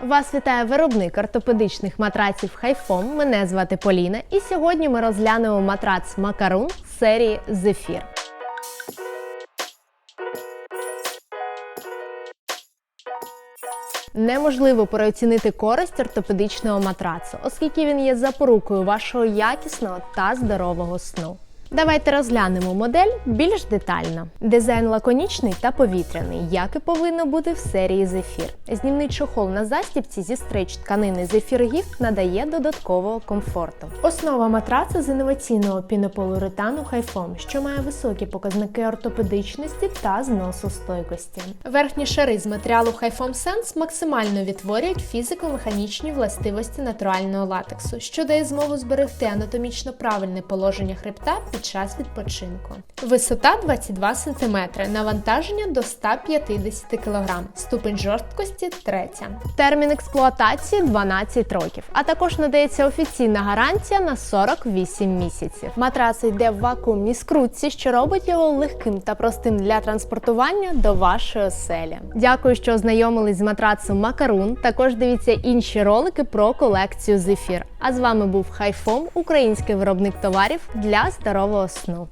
Вас вітає виробник ортопедичних матраців Хайфом. Мене звати Поліна, і сьогодні ми розглянемо матрац Макарун серії Зефір. Неможливо переоцінити користь ортопедичного матрацу, оскільки він є запорукою вашого якісного та здорового сну. Давайте розглянемо модель більш детально. Дизайн лаконічний та повітряний, як і повинно бути в серії Зефір. Знімний чохол на застібці зі стрич тканини Зефір Гіфт надає додаткового комфорту. Основа матрацу з інноваційного пінополуретану Хайфом, що має високі показники ортопедичності та зносостойкості. Верхні шари з матеріалу Хайфом Sense максимально відтворюють фізико-механічні властивості натурального латексу, що дає змогу зберегти анатомічно правильне положення хребта під час відпочинку. Висота 22 см, навантаження до 150 кг, ступень жорсткості 3. Термін експлуатації 12 років, а також надається офіційна гарантія на 48 місяців. Матрац йде в вакуумній скрутці, що робить його легким та простим для транспортування до вашої оселі. Дякую, що ознайомились з матрацом Макарун. Також дивіться інші ролики про колекцію Зефір. А з вами був Хайфом, український виробник товарів для здорового сну.